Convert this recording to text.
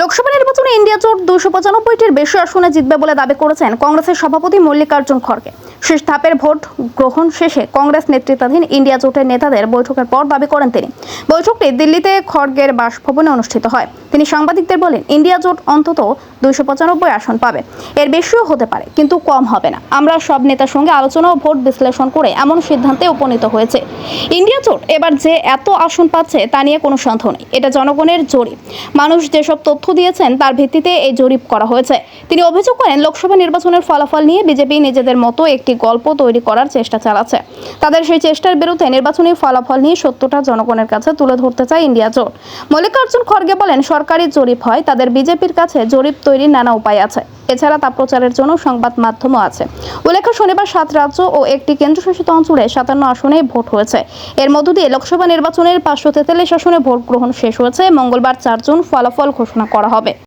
লোকসভা নির্বাচনে ইন্ডিয়া জোট দুশো পঁচানব্বইটির বেশি আসনে জিতবে বলে দাবি করেছেন কংগ্রেসের সভাপতি মল্লিকার্জুন খড়গে। শেষ ধাপের ভোট গ্রহণ শেষে কংগ্রেস নেতৃত্বাধীন ইন্ডিয়া জোটের নেতাদের বৈঠকের পর দাবি করেন তিনি। বৈঠকটি দিল্লিতে খড়গের বাসভবনে অনুষ্ঠিত হয়। তিনি সাংবাদিকদের বলেন, ইন্ডিয়া জোট অন্তত দুইশো পঁচানব্বই আসন পাবে। এর বেশিও হতে পারে, কিন্তু কম হবে না। আমরা সব নেতার সঙ্গে আলোচনা ও ভোট বিশ্লেষণ করে এমন সিদ্ধান্তে উপনীত হয়েছে। ইন্ডিয়া জোট এবার যে এত আসন পাচ্ছে, তা নিয়ে কোনো সন্দেহ নেই। এটা জনগণের জরিপ। মানুষ যেসব তথ্য দিয়েছেন, তার ভিত্তিতে এই জরিপ করা হয়েছে। তিনি অভিযোগ করেন, লোকসভা নির্বাচনের ফলাফল নিয়ে বিজেপি নিজেদের মতো একটি গল্প তৈরি করার চেষ্টা চালাচ্ছে। তাদের সেই চেষ্টার বিরুদ্ধে নির্বাচনী ফলাফল নিয়ে সত্যটা জনগণের কাছে তুলে ধরতে চায় ইন্ডিয়া জোট। মল্লিকার্জুন খড়গে বলেন, সরকারি জরিপ হয়, তাদের বিজেপির কাছে জরিপ তৈরির নানা উপায় আছে। এছাড়া তা প্রচারের জন্য সংবাদ মাধ্যমও আছে। উল্লেখ্য, শনিবার সাত রাজ্য ও একটি কেন্দ্রশাসিত অঞ্চলে সাতান্ন আসনে ভোট হয়েছে। এর মধ্য দিয়ে লোকসভা নির্বাচনের পাঁচশো তেতাল্লিশ আসনে ভোট গ্রহণ শেষ হয়েছে। মঙ্গলবার চারজন ফলাফল ঘোষণা করা হবে।